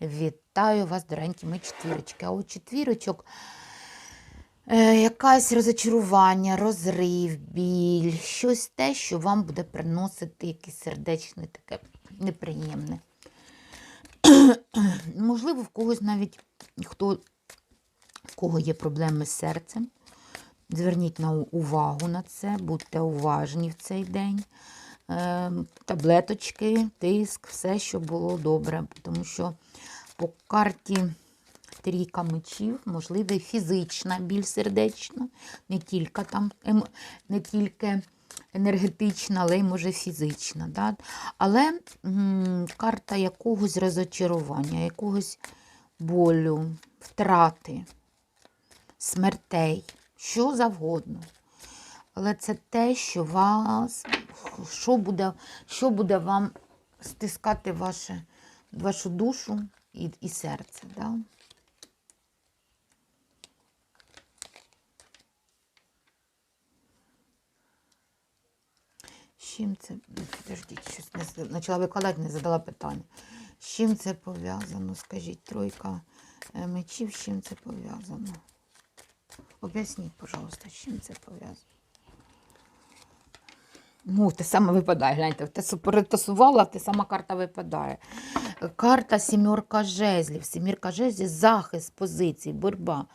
Вітаю вас, доренькі мої четвірочки. А у четвірочок е, якась розочарування, розрив, біль, щось те, що вам буде приносити якесь сердечне таке неприємне. Можливо, в когось навіть хто, в кого є проблеми з серцем. Зверніть на увагу на це, будьте уважні в цей день. Е, таблеточки, тиск, все, що було добре. Тому що по карті трійка мечів, можливо, фізична біль сердечна, не тільки там ем, не тільки енергетична, але й може фізична. Да? Але карта якогось розочарування, якогось болю, втрати, смертей, що завгодно. Але це те, що вас, що буде, що буде вам стискати ваше, вашу душу і, і серце. Да? Чим це? Подождіть, щось не почала викладати, не задала питання. З чим це пов'язано? Скажіть, тройка е, мечів, з чим це пов'язано? Об'ясніть, пожалуйста, з чим це пов'язано? Ну, те саме випадає, гляньте, те перетасувала, те сама карта випадає. Карта сімерка жезлів. Сімірка жезлів захист позицій, боротьба.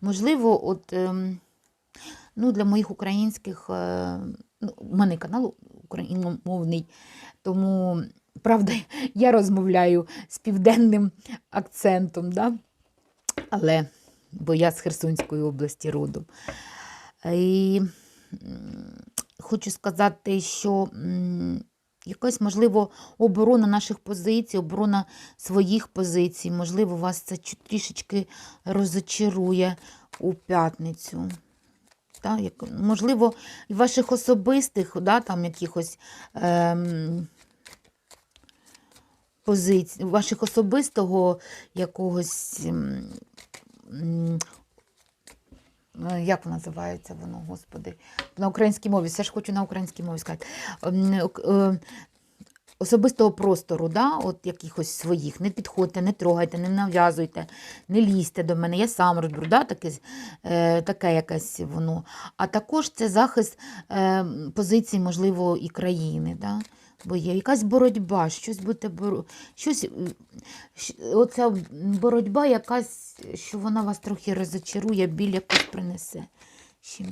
Можливо, от, ем, ну, для моїх українських, е, ну, у мене канал україномовний, тому, правда, я розмовляю з південним акцентом, да? але, бо я з Херсонської області родом. І хочу сказати, що якась, можливо, оборона наших позицій, оборона своїх позицій, можливо, вас це трішечки розочарує у п'ятницю. Та, як, можливо, і ваших особистих, да, там якихось ем, позицій, ваших особистого якогось. ем, е, як називається воно, господи, на українській мові, все ж хочу на українській мові сказати. Ем, е, е, Особистого простору, да, от якихось своїх, не підходьте, не трогайте, не нав'язуйте, не лізьте до мене, я сам розберу, да, таке, е, таке якесь воно. А також це захист е, позицій, можливо, і країни. Да? Бо є якась боротьба, щось буде боро... щось, оця боротьба якась, що вона вас трохи розочарує, біль якось принесе. Чим?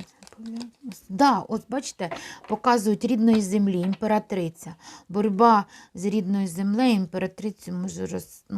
Да, от бачите, показують рідної землі, імператриця. Боротьба з рідною землею, імператрицю може роз, ну,